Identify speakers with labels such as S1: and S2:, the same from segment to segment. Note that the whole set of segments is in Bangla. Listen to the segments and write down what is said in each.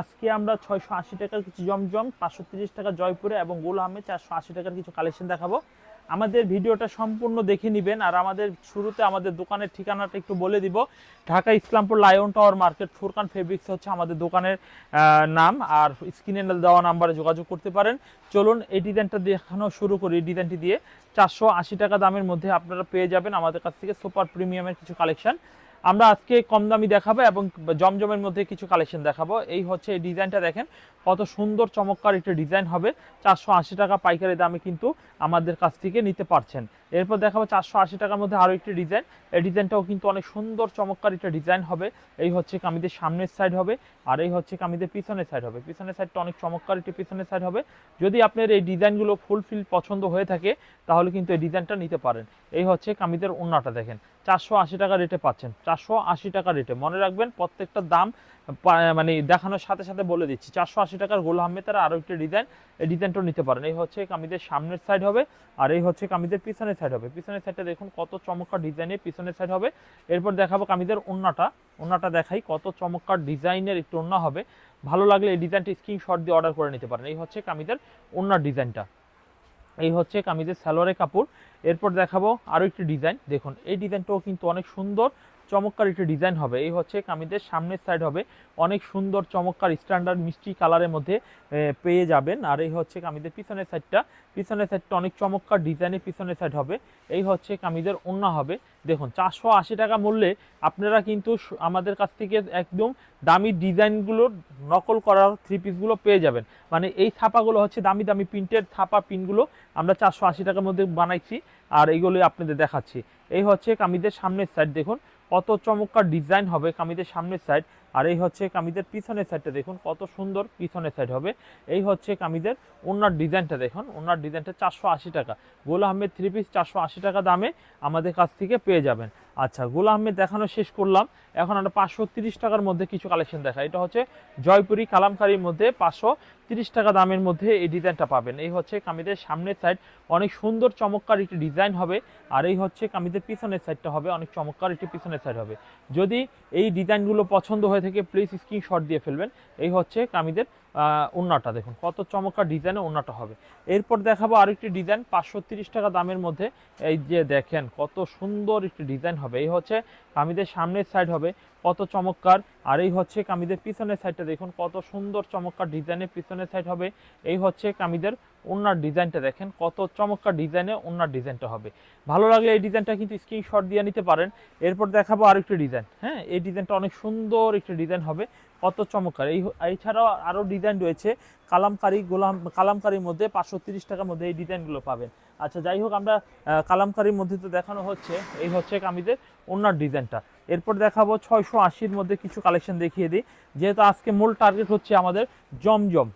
S1: আজকে আমরা ছয়শো আশি টাকার কিছু জমজম, পাঁচশো তিরিশ টাকা জয়পুরে এবং গোল আহমেদ চারশো আশি টাকার কিছু কালেকশন দেখাবো। আমাদের ভিডিওটা সম্পূর্ণ দেখে নেবেন আর আমাদের শুরুতে আমাদের দোকানের ঠিকানাটা একটু বলে দিব। Dhaka Islampur lion tower market Furqan fabrics হচ্ছে আমাদের দোকানের নাম আর স্ক্রিনে দেওয়া নাম্বারে যোগাযোগ করতে পারেন। চলুন এই ডিজাইনটা দেখানো শুরু করি, এই ডিজাইনটি দিয়ে। চারশো আশি টাকা দামের মধ্যে আপনারা পেয়ে যাবেন আমাদের কাছ থেকে সুপার প্রিমিয়ামের কিছু কালেকশন আমরা আজকে কম দামি দেখাবো এবং জমজমের মধ্যে কিছু কালেকশন দেখাবো। এই হচ্ছে এই ডিজাইনটা দেখেন, কত সুন্দর চমৎকার একটা ডিজাইন হবে। চারশো আশি টাকা পাইকারি দামে কিন্তু আমাদের কাছ থেকে নিতে পারছেন। এরপর দেখাবো চারশো আশি টাকার মধ্যে আরও একটি ডিজাইন এই ডিজাইনটাও কিন্তু অনেক সুন্দর, চমৎকার একটা ডিজাইন হবে। এই হচ্ছে কামিদের সামনের সাইড হবে আর এই হচ্ছে কামিদের পিছনের সাইড হবে। পিছনের সাইডটা অনেক চমৎকার একটি পিছনের সাইড হবে। যদি আপনার এই ডিজাইনগুলো ফুলফিল পছন্দ হয়ে থাকে, তাহলে কিন্তু এই ডিজাইনটা নিতে পারেন। এই হচ্ছে কামিদের ওন্নাটা দেখেন। চারশো আশি টাকা রেটে পাচ্ছেন। চারশো আশি টাকা রেটে মনে রাখবেন, প্রত্যেকটা দাম মানে দেখানোর সাথে সাথে বলে দিচ্ছি। চারশো আশি টাকার গোল আহমেদের আরও একটি ডিজাইন এই ডিজাইনটাও নিতে পারেন। এই হচ্ছে কামিদের সামনের সাইড হবে, আর এই হচ্ছে কামিদের পিছনের সাইড হবে। পিছনের সাইডটা দেখুন কত চমৎকার ডিজাইনের পিছনের সাইড হবে। এরপর দেখাবো কামিদের ওন্নাটা। ওন্নাটা দেখাই কত চমৎকার ডিজাইনের একটু ওন্না হবে। ভালো লাগলে এই ডিজাইনটা স্ক্রিনশট দিয়ে অর্ডার করে নিতে পারেন। এই হচ্ছে কামিদের ওন্নার ডিজাইনটা এই হচ্ছে কামিজের সালোয়ারের কাপড়। এরপর দেখাবো আরও একটি ডিজাইন। দেখুন, এই ডিজাইনটাও কিন্তু অনেক সুন্দর। চমৎকার একটি ডিজাইন হবে। এই হচ্ছে কামিজের সামনের সাইড হবে। অনেক সুন্দর, চমৎকার স্ট্যান্ডার্ড মিষ্টি কালারের মধ্যে পেয়ে যাবেন। আর এই হচ্ছে কামিজের পিছনের সাইডটা পিছনের সাইডটা অনেক চমৎকার ডিজাইনের পিছনের সাইড হবে। এই হচ্ছে কামিজের ওন্না হবে। দেখুন, চারশো আশি টাকা মূল্যে আপনারা কিন্তু আমাদের কাছ থেকে একদম দামি ডিজাইনগুলো নকল করার থ্রি পিসগুলো পেয়ে যাবেন। মানে এই ছাপাগুলো হচ্ছে দামি দামি প্রিন্টের ছাপা পিনগুলো আমরা চারশো আশি টাকার মধ্যে বানাইছি। আর এইগুলো আপনাদের দেখাচ্ছি। এই হচ্ছে কামিজের সামনের সাইড দেখুন। কত চমৎকার ডিজাইন হবে কামিজের সামনের সাইড আর এই হচ্ছে কামিজের পিছনের সাইডটা দেখুন, কত সুন্দর পিছনের সাইড হবে। এই হচ্ছে কামিজের ওনার ডিজাইনটা দেখুন, ওনার ডিজাইনটা চারশো আশি টাকা। গোল আহমেদ থ্রি পিস চারশো আশি টাকা দামে আমাদের কাছ থেকে পেয়ে যাবেন। আচ্ছা গোল আহমেদ দেখানো শেষ করলাম। এখন আমরা পাঁচশো তিরিশ টাকার মধ্যে কিছু কালেকশন দেখা এটা হচ্ছে জয়পুরি কালামকারির মধ্যে পাঁচশো তিরিশ টাকা দামের মধ্যে এই ডিজাইনটা পাবেন। এই হচ্ছে কামিজের সামনের সাইড অনেক সুন্দর চমৎকার একটি ডিজাইন হবে। আর এই হচ্ছে কামিজের পিছনের সাইডটা হবে, অনেক চমৎকার একটি পিছনের সাইড হবে। যদি এই ডিজাইনগুলো পছন্দ হয়ে থাকে প্লিজ স্ক্রিনশট দিয়ে ফেলবেন। এই হচ্ছে কামিজের ওন্নাটা দেখুন, কত চমৎকার ডিজাইনে ওন্নাটা হবে। এরপর দেখাবো আরেকটি ডিজাইন পাঁচশো টাকা দামের মধ্যে। এই যে দেখেন, কত সুন্দর একটি ডিজাইন হবে। এই হচ্ছে কামিদের সামনের সাইড হবে, কত চমৎকার। আর এই হচ্ছে কামিদের পিছনের সাইডটা দেখুন, কত সুন্দর চমৎকার ডিজাইনের পিছনের সাইড হবে। এই হচ্ছে কামিদের ওনার ডিজাইনটা দেখেন, কত চমৎকার ডিজাইনে ওনার ডিজাইনটা হবে। ভালো লাগলে এই ডিজাইনটা কিন্তু স্ক্রিনশট দিয়ে নিতে পারেন। এরপর দেখাবো আরেকটি ডিজাইন হ্যাঁ? এই ডিজাইনটা অনেক সুন্দর একটি ডিজাইন হবে। কত চমৎকার। এই এছাড়াও আরও ডিজাইন রয়েছে। কালামকারি গোলাম, কালামকারির মধ্যে পাঁচশো তিরিশ টাকার মধ্যে এই ডিজাইনগুলো পাবেন। আচ্ছা যাই হোক, আমরা কালামকারির মধ্যে তো দেখানো হচ্ছে। এই হচ্ছে কামিজের অন্য ডিজাইনটা এরপর দেখাবো ছয়শো আশির মধ্যে কিছু কালেকশন দেখিয়ে দিই। যেহেতু আজকে মূল টার্গেট হচ্ছে আমাদের জমজম।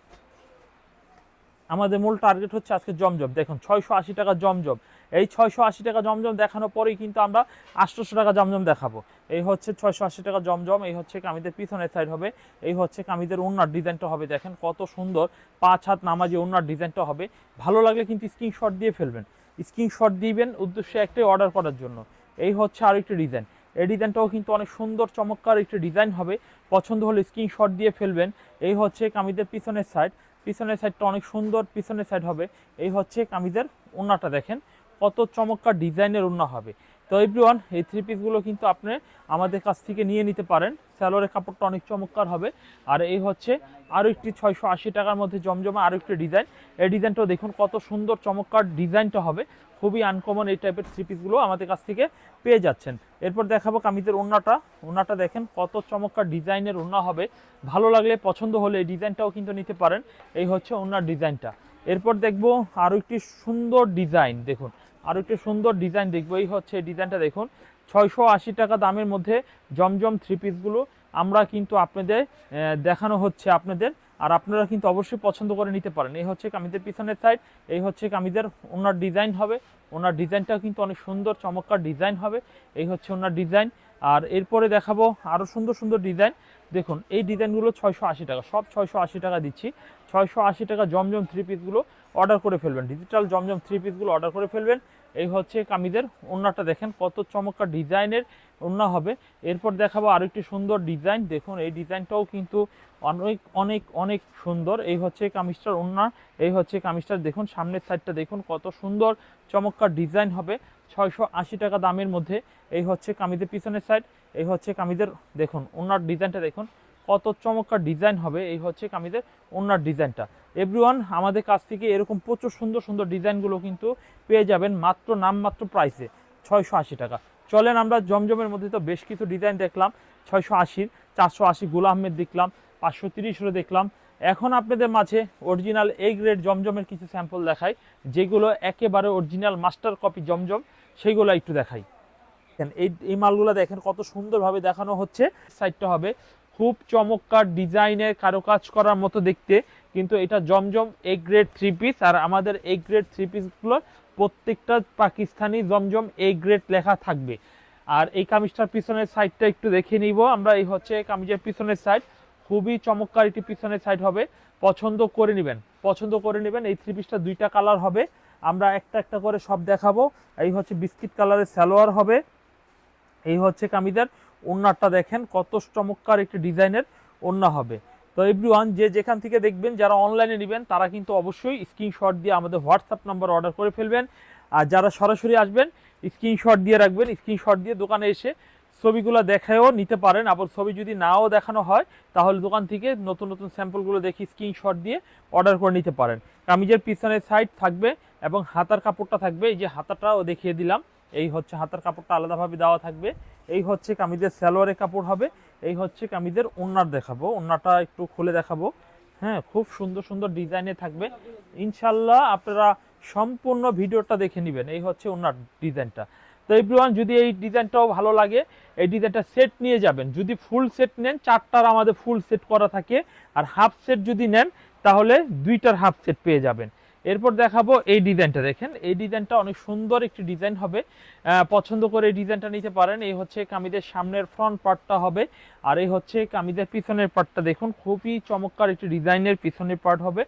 S1: আমাদের মূল টার্গেট হচ্ছে আজকে জমজম। দেখুন, ছয়শো আশি টাকা জমজম। এই ছয়শো আশি টাকা জমজম দেখানোর পরেই কিন্তু আমরা আটশোশো টাকা জমজম দেখাবো। এই হচ্ছে ছয়শো আশি টাকা জমজম, এই হচ্ছে কামিদের পিছনের সাইড হবে, এই হচ্ছে কামিদের ওনার ডিজাইনটা হবে, দেখেন কত সুন্দর পাঁচ হাত নামাজি ওনার ডিজাইনটা হবে। ভালো লাগলে কিন্তু স্ক্রিনশট দিয়ে ফেলবেন স্ক্রিনশট দিবেন উদ্দেশ্যে একটাই অর্ডার করার জন্য। এই হচ্ছে আরেকটি ডিজাইন এই ডিজাইনটাও কিন্তু অনেক সুন্দর, চমৎকার একটি ডিজাইন হবে, পছন্দ হলে স্ক্রিনশট দিয়ে ফেলবেন। এই হচ্ছে কামিদের পিছনের সাইড পিছনের সাইডটা অনেক সুন্দর, পিছনের সাইড হবে, এই হচ্ছে কামিজের ওন্নাটা দেখেন কত চমৎকার ডিজাইনের ওন্না হবে। তো এভরিওয়ান এই থ্রি পিসগুলো কিন্তু আপনি আমাদের কাছ থেকে নিয়ে নিতে পারেন। স্যালোরের কাপড়টা অনেক চমৎকার হবে। আর এই হচ্ছে আরও একটি ছয়শো আশি টাকার মধ্যে জমজমা আরও একটি ডিজাইন এই ডিজাইনটাও দেখুন কত সুন্দর চমৎকার ডিজাইনটা হবে। খুবই আনকমন এই টাইপের থ্রি পিসগুলো আমাদের কাছ থেকে পেয়ে যাচ্ছেন। এরপর দেখাবো কামিজের ওন্নাটা ওন্নাটা দেখেন কত চমৎকার ডিজাইনের ওন্না হবে। ভালো লাগলে, পছন্দ হলে এই ডিজাইনটাও কিন্তু নিতে পারেন। এই হচ্ছে ওনার ডিজাইনটা এরপর দেখব আরও একটি সুন্দর ডিজাইন দেখুন। আরও একটি সুন্দর ডিজাইন দেখব। এই হচ্ছে ডিজাইনটা দেখুন। ছয়শো আশি টাকা দামের মধ্যে জমজম থ্রি পিসগুলো আমরা কিন্তু আপনাদের দেখানো হচ্ছে আপনাদের। আর আপনারা কিন্তু অবশ্যই পছন্দ করে নিতে পারেন। এই হচ্ছে কামিজের পিছনের সাইড এই হচ্ছে কামিজের ওনার ডিজাইন হবে। ওনার ডিজাইনটাও কিন্তু অনেক সুন্দর, চমৎকার ডিজাইন হবে। এই হচ্ছে ওনার ডিজাইন। আর এরপরে দেখাবো আরও সুন্দর সুন্দর ডিজাইন। দেখুন, এই ডিজাইনগুলো ছয়শো আশি টাকা, সব ছয়শো আশি টাকা দিচ্ছি। ছয়শো আশি টাকা জমজম থ্রি পিসগুলো অর্ডার করে ফেলবেন। ডিজিটাল জমজম থ্রি পিসগুলো অর্ডার করে ফেলবেন। এই হচ্ছে কামিজের ওড়নাটা দেখেন, কত চমৎকার ডিজাইনের ওড়না হবে। এরপর দেখাবো আরও একটি সুন্দর ডিজাইন। দেখুন, এই ডিজাইনটাও কিন্তু অনেক অনেক অনেক সুন্দর। এই হচ্ছে কামিজটার ওড়না এই হচ্ছে কামিজটার, দেখুন, সামনের সাইডটা দেখুন, কত সুন্দর, চমৎকার ডিজাইন হবে। ছয়শো আশি টাকা দামের মধ্যে এই হচ্ছে কামিজের পিছনের সাইড এই হচ্ছে কামিজের, দেখুন, ওনার ডিজাইনটা দেখুন, কত চমৎকার ডিজাইন হবে এই হচ্ছে কামিজের ওনার ডিজাইনটা। এভরিওয়ান আমাদের কাছ থেকে এরকম প্রচুর সুন্দর সুন্দর ডিজাইনগুলো কিন্তু পেয়ে যাবেন মাত্র নামমাত্র প্রাইসে ছয়শো আশি টাকা। চলেন আমরা জমজমের মধ্যে তো বেশ কিছু ডিজাইন দেখলাম, ছয়শো আশির, চারশো আশি গুল আহমেদ দেখলাম, পাঁচশো তিরিশেরও দেখলাম এখন আপনাদের মাঝে অরিজিনাল এ গ্রেড জমজমের কিছু স্যাম্পল দেখাই, যেগুলো একেবারে অরিজিনাল মাস্টার কপি জমজম সেইগুলো একটু দেখাই। এই এই মালগুলো দেখেন কত সুন্দরভাবে দেখানো হচ্ছে। সাইডটা হবে খুব চমৎকার ডিজাইনের কারুকাজ করার মতো দেখতে, কিন্তু এটা Zamzam A grade three piece আর আমাদের এ গ্রেড থ্রি পিসগুলোর প্রত্যেকটা পাকিস্তানি জমজম এ গ্রেড লেখা থাকবে। আর এই কামিজটার পিছনের সাইডটা একটু দেখে নিব। আমরা এই হচ্ছে কামিজের পিছনের সাইড খুবই চমৎকার একটি পিছনের সাইড হবে। পছন্দ করে নেবেন। পছন্দ করে নেবেন। এই থ্রি পিসটা দুইটা কালার হবে। আমরা একটা একটা করে সব দেখাবো। এই হচ্ছে বিস্কিট কালারের সালোয়ার হবে। এই হচ্ছে কামিজের ওড়নাটা দেখেন, কত চমৎকার একটি ডিজাইনের ওড়না হবে। তো এভরিওয়ান যে যেখান থেকে দেখবেন, যারা অনলাইনে নেবেন, তারা কিন্তু অবশ্যই স্ক্রিনশট দিয়ে আমাদের হোয়াটসঅ্যাপ নাম্বার অর্ডার করে ফেলবেন। আর যারা সরাসরি আসবেন স্ক্রিনশট দিয়ে রাখবেন। স্ক্রিনশট দিয়ে দোকানে এসে ছবিগুলো দেখেও নিতে পারেন। আবার ছবি যদি নাও দেখানো হয়, তাহলে দোকান থেকে নতুন নতুন স্যাম্পলগুলো দেখে স্ক্রিনশট দিয়ে অর্ডার করে নিতে পারেন। কামিজের পিছনের সাইড থাকবে এবং হাতার কাপড়টা থাকবে। এই যে হাতাটাও দেখিয়ে দিলাম। এই হচ্ছে হাতার কাপড়টা আলাদাভাবে দেওয়া থাকবে। এই হচ্ছে কামিজের সালোয়ারের কাপড় হবে। এই হচ্ছে কামিজের ওড়নার দেখাবো। ওড়নাটা একটু খুলে দেখাবো। হ্যাঁ খুব সুন্দর সুন্দর ডিজাইনে থাকবে। ইনশাল্লাহ আপনারা সম্পূর্ণ ভিডিওটা দেখে নেবেন। এই হচ্ছে ওনার ডিজাইনটা। তো এভরিওয়ান যদি এই ডিজাইনটাও ভালো লাগে, এই ডিজাইনটা সেট নিয়ে যাবেন। যদি ফুল সেট নেন, চারটার আমাদের ফুল সেট করা থাকে। আর হাফ সেট যদি নেন, তাহলে দুইটার হাফ সেট পেয়ে যাবেন। এরপর দেখাবো এই ডিজাইনটা দেখেন। এই ডিজাইনটা অনেক সুন্দর একটি ডিজাইন হবে। পছন্দ করে এই ডিজাইনটা নিতে পারেন। এই হচ্ছে কামিদের সামনের ফ্রন্ট পার্টটা হবে। আর এই হচ্ছে কামিদের পিছনের পার্টটা দেখুন। খুবই চমৎকার একটি ডিজাইনের পিছনের পার্ট হবে।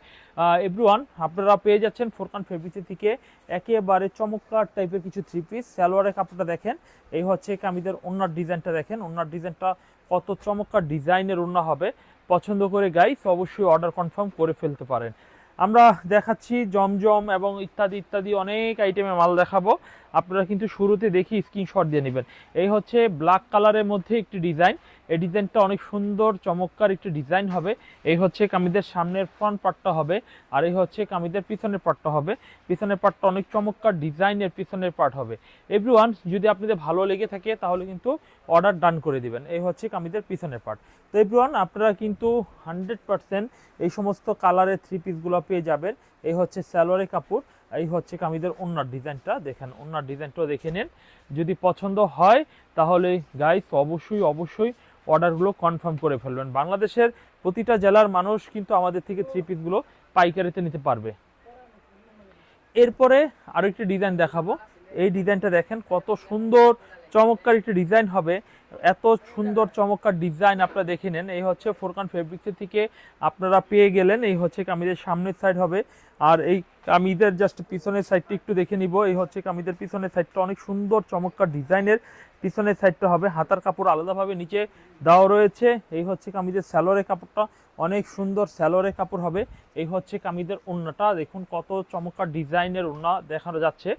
S1: এভরিওয়ান আপনারা পেয়ে যাচ্ছেন ফোরকান ফেব্রিক্সের থেকে একেবারে চমৎকার টাইপের কিছু থ্রি পিস সালোয়ারের কাপড়টা দেখেন। এই হচ্ছে কামিদের ওনার ডিজাইনটা দেখেন। ওনার ডিজাইনটা কত চমৎকার ডিজাইনের ওনা হবে। পছন্দ করে গাইস অবশ্যই অর্ডার কনফার্ম করে ফেলতে পারেন। আমরা দেখাচ্ছি জমজম এবং ইত্যাদি ইত্যাদি অনেক আইটেমে মাল দেখাবো। আপনারা কিন্তু শুরুতে দেখি স্ক্রিনশট দিয়ে নেবেন। এই হচ্ছে ব্ল্যাক কালারের মধ্যে একটি ডিজাইন এই ডিজাইনটা অনেক সুন্দর, চমৎকার একটি ডিজাইন হবে। এই হচ্ছে কামিদের সামনের ফ্রন্ট পার্টটা হবে আর এই হচ্ছে কামিদের পিছনের পার্টটা হবে। পিছনের পার্টটা অনেক চমৎকার ডিজাইনের পিছনের পার্ট হবে। এভরিওয়ান যদি আপনাদের ভালো লেগে থাকে, তাহলে কিন্তু অর্ডার ডান করে দিবেন। এই হচ্ছে কামিদের পিছনের পার্ট তো এভরিওয়ান আপনারা কিন্তু হান্ড্রেড পার্সেন্ট এই সমস্ত কালারের থ্রি পিসগুলো পেয়ে যাবেন। এই হচ্ছে সালোয়ারের কাপড়। এই হচ্ছে কামিদের ওনার ডিজাইনটা। দেখেন, ওনার ডিজাইনটাও দেখে নেন। যদি পছন্দ হয়, তাহলে গাইস অবশ্যই অবশ্যই অর্ডারগুলো কনফার্ম করে ফেলবেন। বাংলাদেশের প্রতিটা জেলার মানুষ কিন্তু আমাদের থেকে থ্রি পিসগুলো পাইকারিতে নিতে পারবে। এরপরে আরও একটি ডিজাইন দেখাবো। এই ডিজাইনটা দেখেন, কত সুন্দর, চমৎকার একটি ডিজাইন হবে। এত সুন্দর চমৎকার ডিজাইন আপনারা দেখে নেন। এই হচ্ছে ফোরকান ফেব্রিক্সের থেকে আপনারা পেয়ে গেলেন। এই হচ্ছে কামিজের সামনের সাইড হবে। আর এই কামিদের জাস্ট পিছনের সাইডটা একটু দেখে নিব। এই হচ্ছে কামিদের পিছনের সাইডটা অনেক সুন্দর চমৎকার ডিজাইনের। পিছনের সাইডটা হবে হাতার কাপড় আলাদাভাবে নিচে দেওয়া রয়েছে। এই হচ্ছে কামিজের স্যালোয়ারের কাপড়টা। অনেক সুন্দর স্যালোয়ারের কাপড় হবে। এই হচ্ছে কামিদের ওড়নাটা দেখুন কত চমৎকার ডিজাইনের ওড়না দেখানো যাচ্ছে।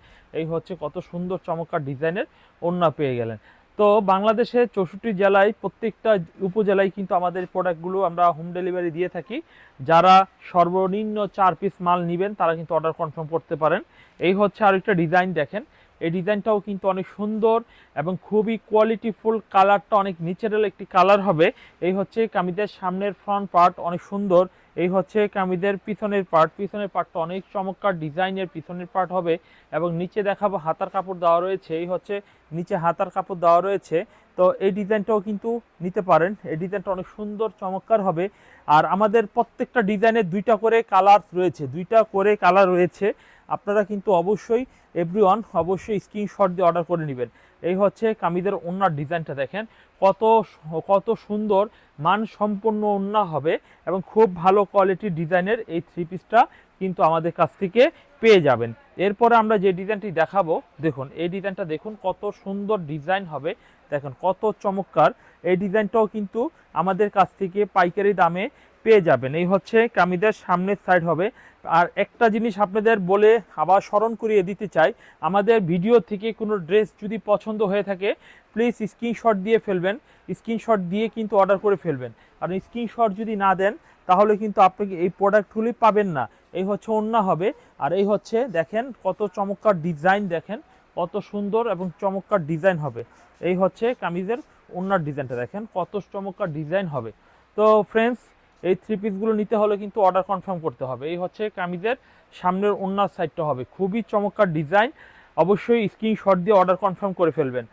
S1: এই হচ্ছে কত সুন্দর চমৎকার ডিজাইনের ওড়না পেয়ে গেলেন। তো বাংলাদেশে চৌষট্টি জেলায় প্রত্যেকটা উপজেলায় কিন্তু আমাদের প্রোডাক্টগুলো আমরা হোম ডেলিভারি দিয়ে থাকি। যারা সর্বনিম্ন চার পিস মাল নেবেন, তারা কিন্তু অর্ডার কনফার্ম করতে পারেন। এই হচ্ছে আরেকটা ডিজাইন দেখেন। এই ডিজাইনটাও কিন্তু অনেক সুন্দর এবং খুবই কোয়ালিটিফুল কালারটা অনেক ন্যাচারাল একটি কালার হবে। এই হচ্ছে কামিদের সামনের ফ্রন্ট পার্ট অনেক সুন্দর। এই হচ্ছে কামিদের পিছনের পার্ট পিছনের পার্টটা অনেক চমৎকার ডিজাইনের পিছনের পার্ট হবে এবং নিচে দেখাবো হাতার কাপড় দেওয়া রয়েছে। এই হচ্ছে নিচে হাতার কাপড় দেওয়া রয়েছে। তো এই ডিজাইনটাও কিন্তু নিতে পারেন। এই ডিজাইনটা অনেক সুন্দর, চমৎকার হবে। আর আমাদের প্রত্যেকটা ডিজাইনের দুইটা করে কালার রয়েছে। দুইটা করে কালার রয়েছে। আপনারা কিন্তু অবশ্যই এভরিওয়ান অবশ্যই স্ক্রিনশট দিয়ে অর্ডার করে নেবেন। এই হচ্ছে কামিজের ওনার ডিজাইনটা দেখেন। কত কত সুন্দর মান সম্পন্ন ওন্না হবে এবং খুব ভালো কোয়ালিটির ডিজাইনের এই থ্রি পিসটা কিন্তু আমাদের কাছ থেকে পেয়ে যাবেন। এরপরে আমরা যে ডিজাইনটি দেখাবো, দেখুন, এই ডিজাইনটা দেখুন কত সুন্দর ডিজাইন হবে। দেখুন কত চমৎকার। এই ডিজাইনটাও কিন্তু আমাদের কাছ থেকে পাইকারি দামে পেয়ে যাবেন। এই হচ্ছে কামিজের সামনের সাইড হবে। আর একটা জিনিস আপনাদের বলে আবার স্মরণ করিয়ে দিতে চাই, আমাদের ভিডিও থেকে কোনো ড্রেস যদি পছন্দ হয়ে থাকে প্লিজ স্ক্রিনশট দিয়ে ফেলবেন। স্ক্রিনশট দিয়ে কিন্তু অর্ডার করে ফেলবেন। কারণ স্ক্রিনশট যদি না দেন, তাহলে কিন্তু আপনাকে এই প্রোডাক্টগুলি পাবেন না। এই হচ্ছে অন্য হবে। আর এই হচ্ছে দেখেন কত চমৎকার ডিজাইন দেখেন, কত সুন্দর এবং চমৎকার ডিজাইন হবে। এই হচ্ছে কামিজের ওনার ডিজাইনটা দেখেন, কত চমৎকার ডিজাইন হবে। তো ফ্রেন্ডস এই থ্রি পিসগুলো নিতে হলে কিন্তু অর্ডার কনফার্ম করতে হবে। এই হচ্ছে কামিজের সামনের ওনার সাইডটা হবে। খুবই চমৎকার ডিজাইন অবশ্যই স্ক্রিনশট দিয়ে অর্ডার কনফার্ম করে ফেলবেন।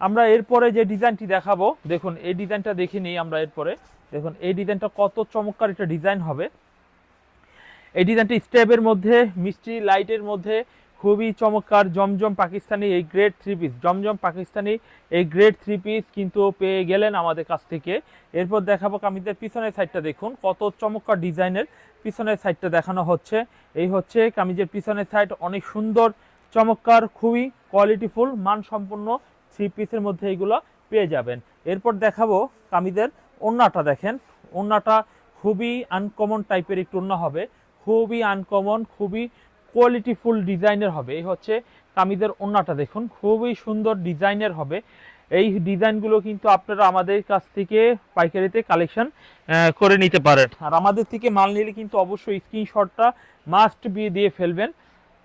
S1: আমরা এরপরে যে ডিজাইনটি দেখাবো, দেখুন, এই ডিজাইনটা দেখে নিই আমরা এরপরে। দেখুন, এই ডিজাইনটা কত চমৎকার একটা ডিজাইন হবে। এই ডিজাইনটি স্টেপের মধ্যে, মিষ্টি লাইটের মধ্যে খুবই চমৎকার, জমজম পাকিস্তানি এই grade three piece Zamzam Pakistani এই গ্রেড থ্রি পিস কিন্তু পেয়ে গেলেন আমাদের কাছ থেকে। এরপর দেখাবো কামিজের পিছনের সাইডটা দেখুন, কত চমৎকার ডিজাইনের পিছনের সাইডটা দেখানো হচ্ছে। এই হচ্ছে কামিজের পিছনের সাইড অনেক সুন্দর, চমৎকার, খুবই কোয়ালিটিফুল মানসম্পন্ন থ্রি পিসের মধ্যে এগুলো পেয়ে যাবেন। এরপর দেখাবো কামিজের ওন্নাটা দেখেন ওন্নাটা খুবই আনকমন টাইপের একটু ওন্না হবে। খুবই আনকমন খুবই কোয়ালিটিফুল ডিজাইনের হবে। এই হচ্ছে কামিজের ওন্নাটা দেখুন, খুবই সুন্দর ডিজাইনের হবে। এই ডিজাইনগুলো কিন্তু আপনারা আমাদের কাছ থেকে পাইকারিতে কালেকশন করে নিতে পারেন। আর আমাদের থেকে মাল নিলে কিন্তু অবশ্যই স্ক্রিনশটটা মাস্ট বি দিয়ে ফেলবেন।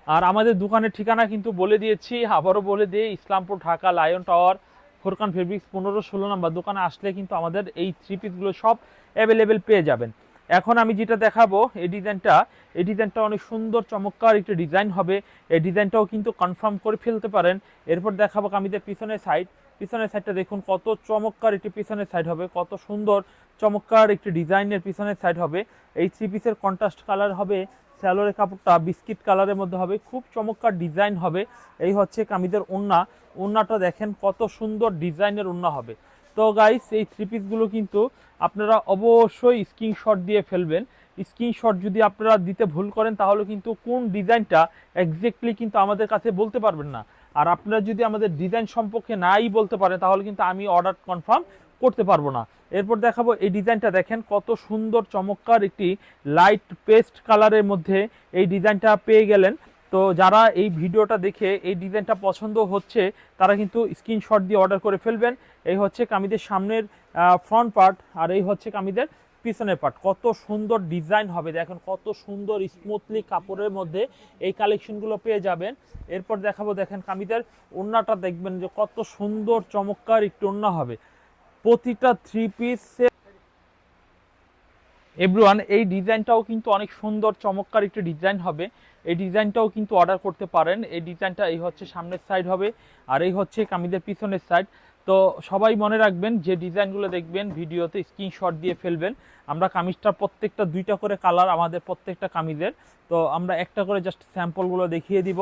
S1: আর আমাদের দোকানের ঠিকানা কিন্তু বলে দিয়েছি, আবারও বলে দিয়ে Islampur Dhaka lion tower, Furqan fabrics, পনেরো ষোলো নাম্বার দোকানে আসলে কিন্তু আমাদের এই থ্রি পিসগুলো সব অ্যাভেলেবেল পেয়ে যাবেন। এখন আমি যেটা দেখাবো, এই ডিজাইনটা এই ডিজাইনটা অনেক সুন্দর, চমৎকার একটি ডিজাইন হবে। এই ডিজাইনটাও কিন্তু কনফার্ম করে ফেলতে পারেন। এরপর দেখাবো কামিজের পিছনের সাইড। পিছনের সাইডটা দেখুন, কত চমৎকার একটি পিছনের সাইড হবে, কত সুন্দর, চমৎকার একটি ডিজাইনের পিছনের সাইড হবে। এই থ্রি পিসের কন্ট্রাস্ট কালার হবে স্যালোরের কাপড়টা বিস্কিট কালারের মধ্যে হবে, খুব চমৎকার ডিজাইন হবে। এই হচ্ছে কামিজের ওন্না। ওন্নাটা দেখেন কত সুন্দর ডিজাইনের ওন্না হবে। তো গাইস এই থ্রি পিসগুলো কিন্তু আপনারা অবশ্যই স্ক্রিনশট দিয়ে ফেলবেন। স্ক্রিনশট যদি আপনারা দিতে ভুল করেন, তাহলে কিন্তু কোন ডিজাইনটা এক্স্যাক্টলি কিন্তু আমাদের কাছে বলতে পারবেন না। আর আপনারা যদি আমাদের ডিজাইন সম্পর্কে নাই বলতে পারেন, তাহলে কিন্তু আমি অর্ডার কনফার্ম করতে পারব না। এরপর দেখাবো এই ডিজাইনটা দেখেন, কত সুন্দর চমৎকার একটি লাইট পেস্ট কালারের মধ্যে এই ডিজাইনটা পেয়ে গেলেন। তো যারা এই ভিডিওটা দেখে এই ডিজাইনটা পছন্দ হচ্ছে, তারা কিন্তু স্ক্রিনশট দিয়ে অর্ডার করে ফেলবেন। এই হচ্ছে কামিদের সামনের ফ্রন্ট পার্ট আর এই হচ্ছে কামিদের পিছনের পার্ট কত সুন্দর ডিজাইন হবে, দেখেন কত সুন্দর স্মুথলি কাপড়ের মধ্যে এই কালেকশনগুলো পেয়ে যাবেন। এরপর দেখাবো, দেখেন কামিদের ওন্নাটা দেখবেন যে কত সুন্দর চমৎকার একটু ওন্না হবে। প্রতিটা থ্রি পিসে এভরিওয়ান এই ডিজাইনটাও কিন্তু অনেক সুন্দর, চমৎকার একটি ডিজাইন হবে। এই ডিজাইনটাও কিন্তু অর্ডার করতে পারেন। এই ডিজাইনটা এই হচ্ছে সামনের সাইড হবে, আর এই হচ্ছে কামিজের পিছনের সাইড তো সবাই মনে রাখবেন যে ডিজাইনগুলো দেখবেন, ভিডিওতে স্ক্রিনশট দিয়ে ফেলবেন। আমরা কামিজটার প্রত্যেকটা দুইটা করে কালার আমাদের প্রত্যেকটা কামিজের। তো আমরা একটা করে জাস্ট স্যাম্পলগুলো দেখিয়ে দিব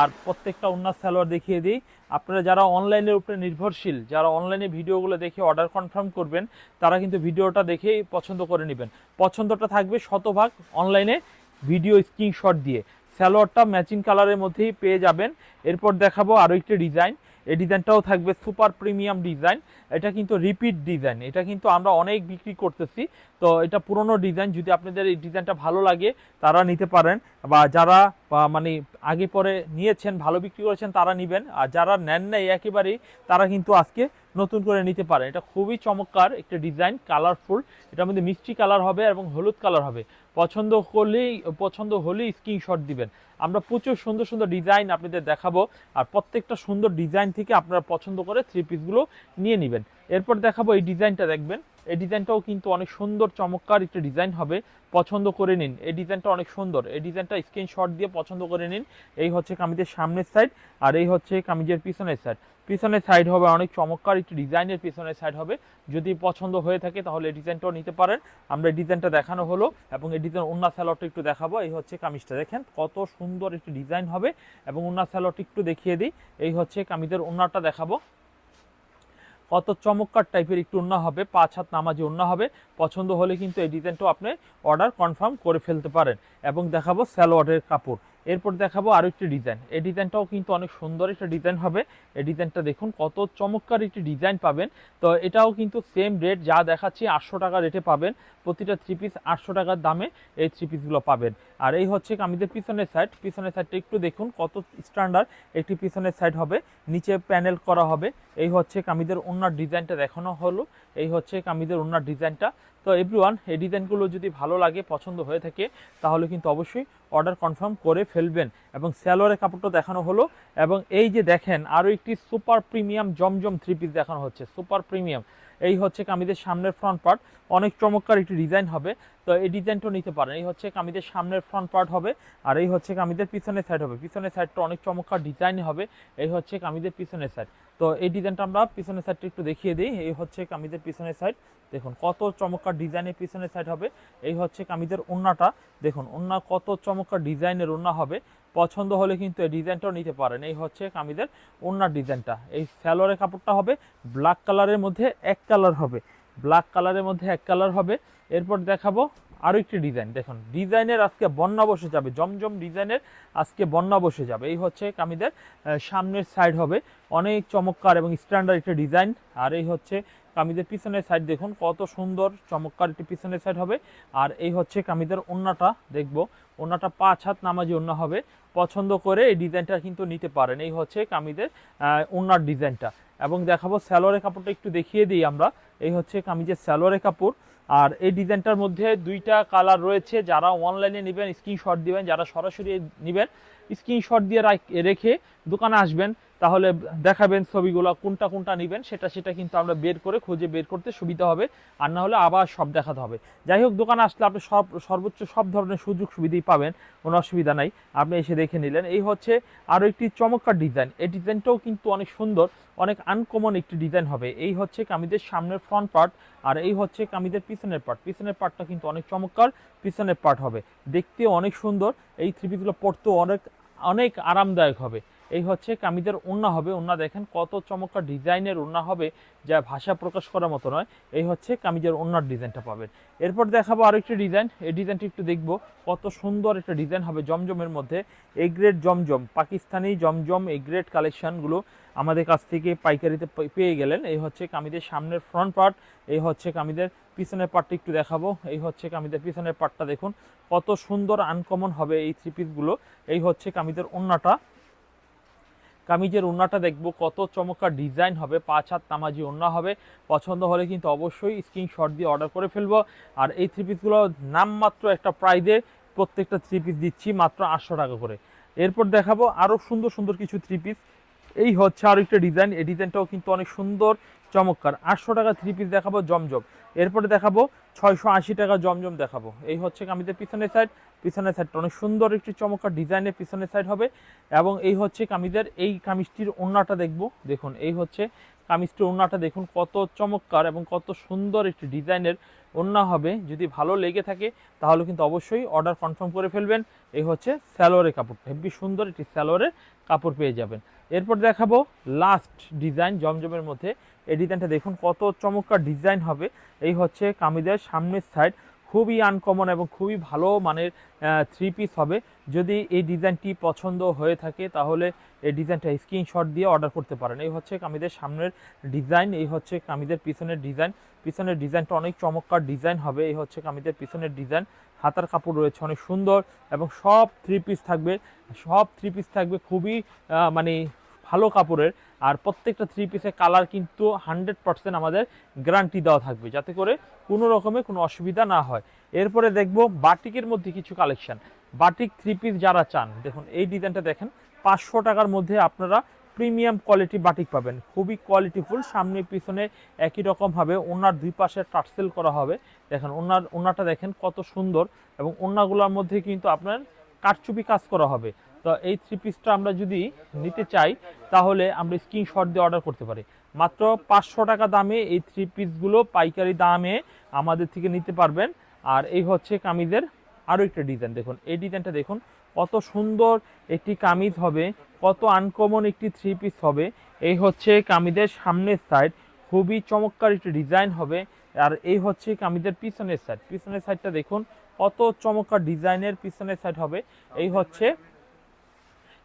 S1: আর প্রত্যেকটা অন্য স্যালোয়ার দেখিয়ে দিই। আপনারা যারা অনলাইনের উপরে নির্ভরশীল, যারা অনলাইনে ভিডিওগুলো দেখে অর্ডার কনফার্ম করবেন, তারা কিন্তু ভিডিওটা দেখেই পছন্দ করে নেবেন। পছন্দটা থাকবে শতভাগ অনলাইনে ভিডিও স্ক্রিনশট দিয়ে। স্যালোয়ারটা ম্যাচিং কালারের মধ্যেই পেয়ে যাবেন। এরপর দেখাবো আরও একটি ডিজাইন এই ডিজাইনটাও থাকবে সুপার প্রিমিয়াম ডিজাইন। এটা কিন্তু রিপিট ডিজাইন। এটা কিন্তু আমরা অনেক বিক্রি করতেছি। তো এটা পুরনো ডিজাইন। যদি আপনাদের এই ডিজাইনটা ভালো লাগে, তারা নিতে পারেন। বা যারা মানে আগে পরে নিয়েছেন, ভালো বিক্রি করেছেন, তারা নেবেন। আর যারা নেন নাই একেবারেই, তারা কিন্তু আজকে নতুন করে নিতে পারেন। এটা খুবই চমৎকার একটা ডিজাইন, কালারফুল। এটার মধ্যে মিষ্টি কালার হবে এবং হলুদ কালার হবে। পছন্দ করলেই পছন্দ হলেই স্ক্রিনশট দিবেন। আমরা প্রচুর সুন্দর সুন্দর ডিজাইন আপনাদের দেখাবো আর প্রত্যেকটা সুন্দর ডিজাইন থেকে আপনারা পছন্দ করে থ্রি পিসগুলো নিয়ে নেবেন। এরপর দেখাবো এই ডিজাইনটা দেখবেন। এই ডিজাইনটাও কিন্তু অনেক সুন্দর, চমৎকার একটা ডিজাইন হবে। পছন্দ করে নিন। এই ডিজাইনটা অনেক সুন্দর। এই ডিজাইনটা স্ক্রিনশট দিয়ে পছন্দ করে নিন। এই হচ্ছে কামিজের সামনের সাইড আর এই হচ্ছে কামিজের পিছনের সাইড পিছনের সাইড হবে অনেক চমৎকার একটি ডিজাইনের পিছনের সাইড হবে। যদি পছন্দ হয়ে থাকে তাহলে এই ডিজাইনটাও নিতে পারেন। আমরা এই ডিজাইনটা দেখানো হলো এবং এই ডিজাইন অন্য স্যালোয়ারটা একটু দেখাবো। এই হচ্ছে কামিজটা। দেখেন কত সুন্দর একটি ডিজাইন হবে এবং অন্য স্যালোয়ারটা একটু দেখিয়ে দিই। এই হচ্ছে কামিজের ওনারটা দেখাবো। কত চমৎকার টাইপের একটু ওন্না হবে, পাঁচ হাত নামাজি ওন্না হবে। পছন্দ হলে কিন্তু এই ডিজাইনটাও আপনি অর্ডার কনফার্ম করে ফেলতে পারেন এবং দেখাবো স্যালোয়ারের কাপড়। এরপর দেখাবো আরও একটি ডিজাইন এই ডিজাইনটাও কিন্তু অনেক সুন্দর একটা ডিজাইন হবে। এই ডিজাইনটা দেখুন, কত চমৎকার একটি ডিজাইন পাবেন। তো এটাও কিন্তু সেম রেট যা দেখাচ্ছি আটশো টাকা রেটে পাবেন। প্রতিটা থ্রি পিস আটশো টাকার দামে এই থ্রি পিসগুলো পাবেন। আর এই হচ্ছে কামিজের পিছনের সাইড পিছনের সাইডটা একটু দেখুন, কত স্ট্যান্ডার্ড একটি পিছনের সাইড হবে। নিচে প্যানেল করা হবে। এই হচ্ছে কামিজের ওনার ডিজাইনটা দেখানো হলো। এই হচ্ছে কামিজের ওনার ডিজাইনটা তো এভরিওয়ান এই ডিজাইনগুলো যদি ভালো লাগে, পছন্দ হয়ে থাকে, তাহলে কিন্তু অবশ্যই অর্ডার কনফার্ম করে ফেলবেন এবং স্যালোয়ারের কাপড়টা দেখানো হলো। এবং এই যে দেখেন আরও একটি super premium Zamzam three piece দেখানো হচ্ছে। সুপার প্রিমিয়াম এই হচ্ছে কামিজের সামনের ফ্রন্ট পার্ট অনেক চমৎকার একটি ডিজাইন হবে। তো এই ডিজাইনটাও নিতে পারেন। এই হচ্ছে কামিজের সামনের ফ্রন্ট পার্ট হবে আর এই হচ্ছে কামিজের পিছনের সাইড হবে। পিছনের সাইডটা অনেক চমৎকার ডিজাইন হবে। এই হচ্ছে কামিজের পিছনের সাইড তো এই ডিজাইনটা আমরা পিছনের সাইডটা একটু দেখিয়ে দিই। এই হচ্ছে কামিজের পিছনের সাইড দেখুন কত চমৎকার ডিজাইনের পিছনের সাইড হবে। এই হচ্ছে কামিজের ওন্নাটা। দেখুন ওন্না কত চমৎকার ডিজাইনের ওন্না হবে। পছন্দ হলে কিন্তু এই ডিজাইনটাও নিতে পারেন। এই হচ্ছে কামিজের ওন্নার ডিজাইনটা। এই স্যালোয়ারের কাপড়টা হবে ব্ল্যাক কালারের মধ্যে এক কালার হবে। ব্ল্যাক কালারের মধ্যে এক কালার হবে। এরপর দেখাবো আরও একটি ডিজাইন। দেখুন, ডিজাইনের আজকে বন্যা বসে যাবে, জমজম ডিজাইনের আজকে বন্যা বসে যাবে। এই হচ্ছে কামিদের সামনের সাইড হবে। অনেক চমৎকার এবং স্ট্যান্ডার্ড একটা ডিজাইন। আর এই হচ্ছে কামিজের পিছনের সাইড দেখুন কত সুন্দর চমৎকার একটি পিছনের সাইড হবে। আর এই হচ্ছে কামিজের ওন্নাটা দেখব। ওন্নাটা পাঁচ হাত নামাজি ওন্না হবে। পছন্দ করে এই ডিজাইনটা কিন্তু নিতে পারেন। এই হচ্ছে কামিজের আহ, ওন্নার ডিজাইনটা। এবং দেখাবো স্যালোয়ারের কাপড়টা একটু দেখিয়ে দিই আমরা। এই হচ্ছে কামিজের স্যালোয়ারের কাপড়। আর এই ডিজাইনটার মধ্যে দুইটা কালার রয়েছে। যারা অনলাইনে নেবেন স্ক্রিনশট দিবেন। যারা সরাসরি নেবেন স্ক্রিনশট দিয়ে রেখে দোকানে আসবেন, তাহলে দেখাবেন ছবিগুলো, কোনটা কোনটা নেবেন, সেটা সেটা কিন্তু আমরা বের করে খুঁজে বের করতে সুবিধা হবে, আর না হলে আবার সব দেখাতে হবে। যাই হোক, দোকানে আসলে আপনি সব, সর্বোচ্চ সব ধরনের সুযোগ সুবিধাই পাবেন, কোনো অসুবিধা নাই। আপনি এসে দেখে নিলেন। এই হচ্ছে আরও একটি চমৎকার ডিজাইন। এই ডিজাইনটাও কিন্তু অনেক সুন্দর, অনেক আনকমন একটি ডিজাইন হবে। এই হচ্ছে কামিদের সামনের ফ্রন্ট পার্ট আর এই হচ্ছে কামিদের পিছনের পার্ট পিছনের পার্টটা কিন্তু অনেক চমৎকার, পিছনের পার্ট হবে। দেখতে অনেক সুন্দর। এই থ্রি পিসগুলো পরতেও অনেক অনেক আরামদায়ক হবে। এই হচ্ছে কামিদের ওন্না হবে। ওন্না দেখেন কত চমৎকার ডিজাইনের ওন্না হবে, যা ভাষা প্রকাশ করার মতো নয়। এই হচ্ছে কামিজের ওন্নার ডিজাইনটা পাবেন। এরপর দেখাবো আরও একটি ডিজাইন। এই ডিজাইনটি একটু দেখব। কত সুন্দর একটা ডিজাইন হবে জমজমের মধ্যে। A grade Zamzam, Pakistani Zamzam A grade কালেকশনগুলো আমাদের কাছ থেকে পাইকারিতে পেয়ে গেলেন। এই হচ্ছে কামিজের সামনের ফ্রন্ট পার্ট এই হচ্ছে কামিদের পিছনের পার্টটা একটু দেখাবো। এই হচ্ছে কামিদের পিছনের পার্টটা দেখুন। কত সুন্দর আনকমন হবে এই থ্রি পিসগুলো এই হচ্ছে কামিদের ওন্নাটা কামিজের ওন্নাটা দেখব, কত চমৎকার ডিজাইন হবে, পাঁচ হাত নামাজি ওন্না হবে। পছন্দ হলে কিন্তু অবশ্যই স্ক্রিনশট দিয়ে অর্ডার করে ফেলব। আর এই থ্রি পিসগুলো নামমাত্র একটা প্রাইজে প্রত্যেকটা থ্রি পিস দিচ্ছি, মাত্র আটশো টাকা করে। এরপর দেখাবো আরও সুন্দর সুন্দর কিছু থ্রি পিস এই হচ্ছে আরও একটা ডিজাইন এই ডিজাইনটাও কিন্তু অনেক সুন্দর, চমৎকার। আটশো টাকা থ্রি পিস দেখাবো, জমজম। এরপরে দেখাবো ছয়শো আশি টাকা জমজম দেখাবো। এই হচ্ছে কামিজের পিছনের সাইড পিছনের সাইডটা অনেক সুন্দর একটি চমৎকার ডিজাইনের পিছনের সাইড হবে। এবং এই হচ্ছে কামিজের এই কামিজটির ওন্নাটা দেখব। দেখুন, এই হচ্ছে কামিজটির ওন্নাটা দেখুন, কত চমৎকার এবং কত সুন্দর একটি ডিজাইনের ওন্না হবে। যদি ভালো লেগে থাকে, তাহলে কিন্তু অবশ্যই অর্ডার কনফার্ম করে ফেলবেন। এই হচ্ছে স্যালোয়ারের কাপড়। হেভি সুন্দর একটি স্যালোয়ারের কাপড় পেয়ে যাবেন। এরপর দেখাবো লাস্ট ডিজাইন জমজমের মধ্যে। এই ডিজাইনটা দেখুন, কত চমৎকার ডিজাইন হবে। এই হচ্ছে কামিজের সামনের সাইড খুবই আনকমন এবং খুবই ভালো মানের থ্রি পিস হবে। যদি এই ডিজাইনটি পছন্দ হয়ে থাকে, তাহলে এই ডিজাইনটা স্ক্রিনশট দিয়ে অর্ডার করতে পারেন। এই হচ্ছে কামিদের সামনের ডিজাইন এই হচ্ছে কামিদের পিছনের ডিজাইন পিছনের ডিজাইনটা অনেক চমৎকার ডিজাইন হবে। এই হচ্ছে কামিদের পিছনের ডিজাইন হাতার কাপড় রয়েছে, অনেক সুন্দর এবং সব থ্রি পিস থাকবে। সব থ্রি পিস থাকবে, খুবই মানে ভালো কাপড়ের আর প্রত্যেকটা থ্রি পিসের কালার কিন্তু হান্ড্রেড পার্সেন্ট আমাদের গ্যারান্টি দেওয়া থাকবে, যাতে করে কোনো রকমের কোনো অসুবিধা না হয়। এরপরে দেখব বাটিকের মধ্যে কিছু কালেকশন বাটিক থ্রি পিস যারা চান, দেখুন এই ডিজাইনটা দেখেন, পাঁচশো টাকার মধ্যে আপনারা প্রিমিয়াম কোয়ালিটি বাটিক পাবেন। খুবই কোয়ালিটিফুল সামনে পিছনে একই রকম হবে, ওনার দুই পাশে টার্সেল করা হবে। দেখেন ওনার, ওনাটা দেখেন কত সুন্দর এবং ওনাগুলোর মধ্যে কিন্তু আপনার কারচুপি কাজ করা হবে। তো এই থ্রি পিসটা আমরা যদি নিতে চাই, তাহলে আমরা স্ক্রিনশট দিয়ে অর্ডার করতে পারি। মাত্র পাঁচশো টাকা দামে এই থ্রি পিসগুলো পাইকারি দামে আমাদের থেকে নিতে পারবেন। আর এই হচ্ছে কামিজের আরও একটা ডিজাইন দেখুন। এই ডিজাইনটা দেখুন, কত সুন্দর একটি কামিজ হবে, কত আনকমন একটি থ্রি পিস হবে। এই হচ্ছে কামিজের সামনের সাইড খুবই চমৎকার একটি ডিজাইন হবে। আর এই হচ্ছে কামিজের পিছনের সাইড পিছনের সাইডটা দেখুন, কত চমৎকার ডিজাইনের পিছনের সাইড হবে। এই হচ্ছে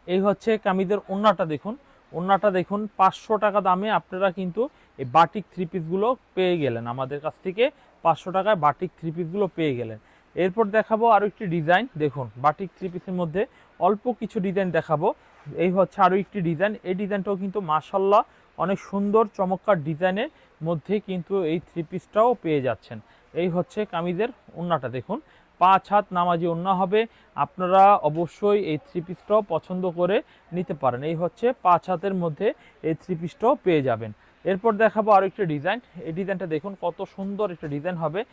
S1: এই হচ্ছে কামিজের ওন্নাটা দেখুন। ওন্নাটা দেখুন, পাঁচশো টাকা দামে আপনারা কিন্তু এই বাটিক থ্রি পিসগুলো পেয়ে গেলেন। আমাদের কাছ থেকে পাঁচশো টাকায় বাটিক থ্রি পিসগুলো পেয়ে গেলেন। এরপর দেখাবো আরও একটি ডিজাইন। দেখুন, বাটিক থ্রি পিসের মধ্যে অল্প কিছু ডিজাইন দেখাবো। এই হচ্ছে আরও একটি ডিজাইন। এই ডিজাইনটাও কিন্তু মাসাল্লাহ অনেক সুন্দর, চমৎকার ডিজাইনের মধ্যে কিন্তু এই থ্রি পিসটাও পেয়ে যাচ্ছেন। এই হচ্ছে কামিজের ওন্নাটা দেখুন। পাঁচ হাত নামাজি ওন্না হবে। আপনারা অবশ্যই এই থ্রি পছন্দ করে নিতে পারেন। এই হচ্ছে পাঁচ হাতের মধ্যে এই থ্রি পেয়ে যাবেন। এরপর দেখাবো আরও একটা ডিজাইন এই ডিজাইনটা দেখুন, কত সুন্দর একটা ডিজাইন হবে।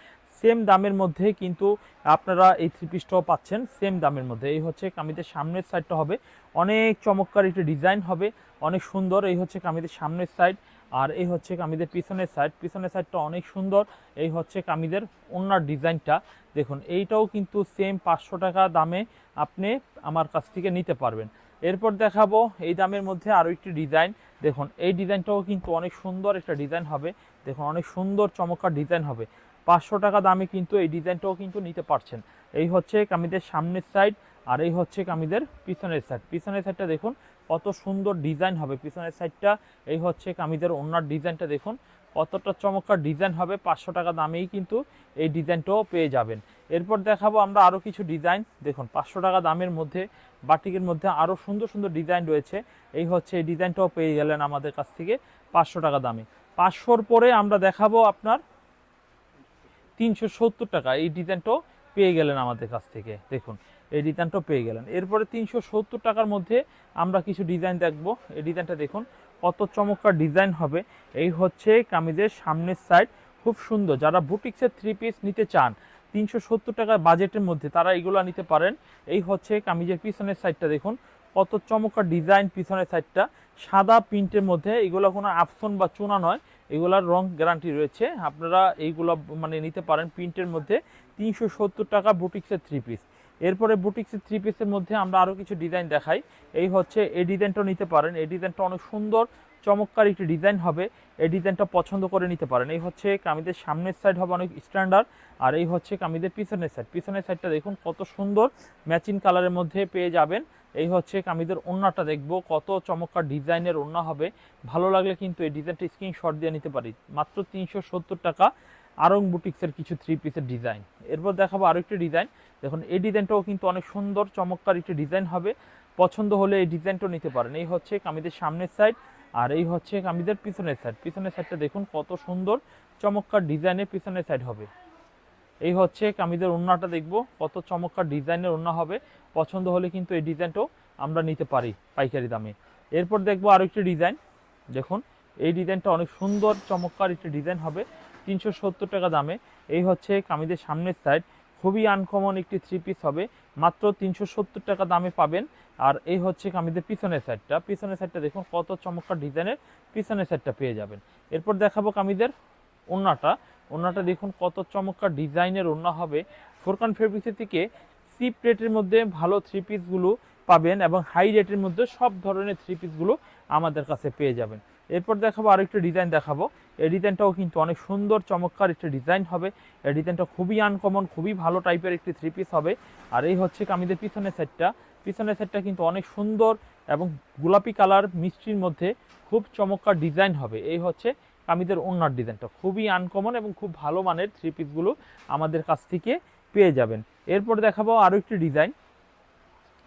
S1: সেম দামের মধ্যে কিন্তু আপনারা এই থ্রি পাচ্ছেন সেম দামের মধ্যে। এই হচ্ছে কামিজের সামনের সাইডটা হবে। অনেক চমৎকার একটি ডিজাইন হবে। অনেক সুন্দর। এই হচ্ছে কামিজের সামনের সাইড আর এই হচ্ছে কামিজের পিছনের সাইড পিছনের সাইডটা অনেক সুন্দর। এই হচ্ছে কামিজের ওনার ডিজাইনটা। দেখুন, এইটাও কিন্তু সেম পাঁচশো টাকা দামে আপনি আমার কাছ থেকে নিতে পারবেন। এরপর দেখাবো এই দামের মধ্যে আরও একটি ডিজাইন। দেখুন, এই ডিজাইনটাও কিন্তু অনেক সুন্দর একটা ডিজাইন হবে। দেখুন, অনেক সুন্দর, চমৎকার ডিজাইন হবে। পাঁচশো টাকা দামে কিন্তু এই ডিজাইনটাও কিন্তু নিতে পারছেন। এই হচ্ছে কামিদের সামনের সাইড আর এই হচ্ছে কামিদের পিছনের সাইড পিছনের সাইডটা দেখুন কত সুন্দর ডিজাইন হবে। পিছনের সাইডটা, এই হচ্ছে কামিজের ওনার ডিজাইনটা দেখুন। কতটা চমৎকার ডিজাইন হবে, পাঁচশো টাকা দামেই কিন্তু এই ডিজাইনটাও পেয়ে যাবেন। এরপর দেখাবো আমরা আরও কিছু ডিজাইন। দেখুন, পাঁচশো টাকা দামের মধ্যে, বাটিকের মধ্যে আরও সুন্দর সুন্দর ডিজাইন রয়েছে। এই হচ্ছে এই ডিজাইনটাও পেয়ে গেলেন আমাদের কাছ থেকে পাঁচশো টাকা দামে। পাঁচশোর পরে আমরা দেখাবো আপনার তিনশো সত্তর টাকা। এই ডিজাইনটাও পেয়ে গেলেন আমাদের কাছ থেকে। দেখুন এই ডিজাইনটাও পেয়ে গেলেন। এরপরে তিনশো সত্তর টাকার মধ্যে আমরা কিছু ডিজাইন দেখব। এই ডিজাইনটা দেখুন, কত চমৎকার ডিজাইন হবে। এই হচ্ছে কামিজের সামনের সাইড খুব সুন্দর। যারা বুটিক্সের থ্রি পিস নিতে চান, তিনশো সত্তর টাকার বাজেটের মধ্যে তারা এগুলো নিতে পারেন। এই হচ্ছে কামিজের পিছনের সাইডটা দেখুন, কত চমৎকার ডিজাইন পিছনের সাইডটা সাদা প্রিন্টের মধ্যে এগুলো কোনো আপসন বা চুনা নয়, এগুলার রং গ্যারান্টি রয়েছে। আপনারা এইগুলো মানে নিতে পারেন প্রিন্টের মধ্যে। তিনশো সত্তর টাকা বুটিক্সের থ্রি পিস এরপরে বুটিক্সের থ্রি পিসের মধ্যে আমরা আরও কিছু ডিজাইন দেখাই। এই হচ্ছে, এই ডিজাইনটাও নিতে পারেন। এই ডিজাইনটা অনেক সুন্দর, চমৎকার একটি ডিজাইন হবে। এই ডিজাইনটা পছন্দ করে নিতে পারেন। এই হচ্ছে কামিদের সামনের সাইড হবে অনেক স্ট্যান্ডার্ড আর এই হচ্ছে কামিদের পিছনের সাইড পিছনের সাইডটা দেখুন কত সুন্দর ম্যাচিং কালারের মধ্যে পেয়ে যাবেন। এই হচ্ছে কামিদের ওন্নাটা দেখব, কত চমৎকার ডিজাইনের ওন্না হবে। ভালো লাগলে কিন্তু এই ডিজাইনটা স্ক্রিনশট দিয়ে নিতে পারি। মাত্র তিনশো সত্তর টাকা। আরং বুটিক্সের কিছু থ্রি পিসের ডিজাইন এরপর দেখাবো আরও একটি ডিজাইন দেখুন, এই ডিজাইনটাও কিন্তু অনেক সুন্দর, চমৎকার একটি ডিজাইন হবে। পছন্দ হলে এই ডিজাইনটাও নিতে পারেন। এই হচ্ছে কামিদের সামনের সাইড আর এই হচ্ছে কামিদের পিছনের সাইড পিছনের সাইডটা দেখুন কত সুন্দর, চমৎকার ডিজাইনের পিছনের সাইড হবে। এই হচ্ছে কামিদের ওন্নাটা দেখব, কত চমৎকার ডিজাইনের ওন্না হবে। পছন্দ হলে কিন্তু এই ডিজাইনটাও আমরা নিতে পারি পাইকারি দামে। এরপর দেখব আরও একটি ডিজাইন দেখুন এই ডিজাইনটা অনেক সুন্দর, চমৎকার একটি ডিজাইন হবে। তিনশো সত্তর টাকা দামে। এই হচ্ছে কামিদের সামনের সাইড খুবই আনকমন একটি থ্রি পিস হবে। মাত্র তিনশো সত্তর টাকা দামে পাবেন। আর এই হচ্ছে কামিদের পিছনের সাইডটা পিছনের সাইডটা দেখুন, কত চমৎকার ডিজাইনের পিছনের সাইডটা পেয়ে যাবেন। এরপর দেখাবো কামিদের ওন্নাটা। ওন্নাটা দেখুন, কত চমৎকার ডিজাইনের ওন্না হবে। ফোরকান ফেব্রিক্সের থেকে চিপ রেটের মধ্যে ভালো থ্রি পিসগুলো পাবেন এবং হাই রেটের মধ্যে সব ধরনের থ্রি পিসগুলো আমাদের কাছে পেয়ে যাবেন। এরপর দেখাবো আরও একটা ডিজাইন দেখাবো। এই ডিজাইনটাও কিন্তু অনেক সুন্দর, চমৎকার একটা ডিজাইন হবে। এই ডিজাইনটা খুবই আনকমন খুবই ভালো টাইপের একটি থ্রি পিস হবে। আর এই হচ্ছে কামিদের পিছনের সেটটা পিছনের সেটটা কিন্তু অনেক সুন্দর এবং গোলাপি কালার মিষ্টির মধ্যে খুব চমৎকার ডিজাইন হবে। এই হচ্ছে কামিদের ওনার ডিজাইনটা খুবই আনকমন এবং খুব ভালো মানের থ্রি পিসগুলো আমাদের কাছ থেকে পেয়ে যাবেন। এরপর দেখাবো আরও একটি ডিজাইন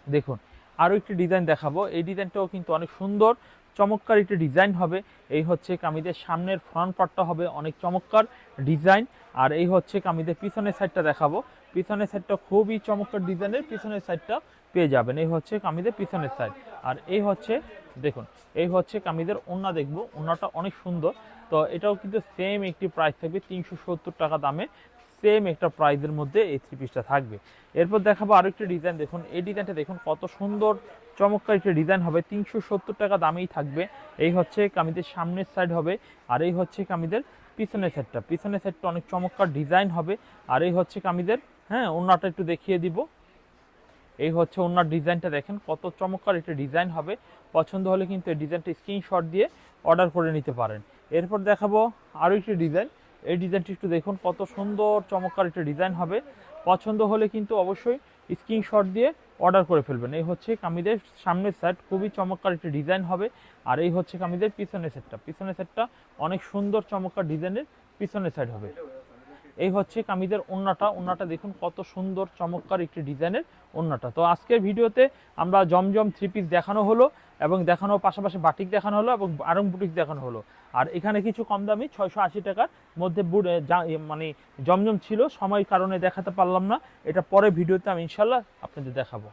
S1: দেখুন আরও একটি ডিজাইন দেখাবো। এই ডিজাইনটাও কিন্তু অনেক সুন্দর চমৎকার একটি ডিজাইন হবে। এই হচ্ছে কামিদের সামনের ফ্রন্ট পার্টটা হবে অনেক চমৎকার ডিজাইন। আর এই হচ্ছে কামিদের পিছনের সাইডটা দেখাবো। পিছনের সাইডটা খুবই চমৎকার ডিজাইনের, পিছনের সাইডটা পেয়ে যাবেন। এই হচ্ছে কামিদের পিছনের সাইড আর এই হচ্ছে, দেখুন, এই হচ্ছে কামিদের ওন্না দেখব। ওন্নাটা অনেক সুন্দর। তো এটাও কিন্তু সেম একটি প্রাইস থাকবে তিনশো সত্তর টাকা দামে। সেম একটা প্রাইজের মধ্যে এই থ্রি পিসটা থাকবে। এরপর দেখাবো আরও একটি ডিজাইন দেখুন, এই ডিজাইনটা দেখুন কত সুন্দর। চমৎকার একটি ডিজাইন হবে। তিনশো সত্তর টাকা দামেই থাকবে। এই হচ্ছে কামিদের সামনের সাইড হবে আর এই হচ্ছে কামিদের পিছনের সাইডটা পিছনের সাইডটা অনেক চমৎকার ডিজাইন হবে আর এই হচ্ছে কামিদের হ্যাঁ ওনাটা একটু দেখিয়ে দিব। এই হচ্ছে ওনার ডিজাইনটা দেখেন, কত চমৎকার একটা ডিজাইন হবে। পছন্দ হলে কিন্তু এই ডিজাইনটা স্ক্রিনশট দিয়ে অর্ডার করে নিতে পারেন। এরপর দেখাবো আরও একটি ডিজাইন এই ডিজাইনটি একটু দেখুন, কত সুন্দর, চমৎকার একটা ডিজাইন হবে। পছন্দ হলে কিন্তু অবশ্যই স্ক্রিনশট দিয়ে অর্ডার করে ফেলবেন। এই হচ্ছে কামিদের সামনের সেট খুবই চমৎকার একটি ডিজাইন হবে। আর এই হচ্ছে কামিদের পিছনের সেটটা পিছনের সেটটা অনেক সুন্দর, চমৎকার ডিজাইনের পিছনের সাইড হবে। এই হচ্ছে কামিদের ওন্নাটা। ওন্নাটা দেখুন কত সুন্দর, চমৎকার একটি ডিজাইনের ওন্নাটা। তো আজকের ভিডিওতে আমরা জমজম থ্রি পিস দেখানো হলো এবং দেখানোর পাশাপাশি বাটিক দেখানো হলো এবং আরং বুটিক দেখানো হলো। আর এখানে কিছু কম দামি, ছয়শো আশি টাকার মধ্যে মানে জমজম ছিল। সময় কারণে দেখাতে পারলাম না। এটা পরে ভিডিওতে আমি ইনশাল্লাহ আপনাদের দেখাবো।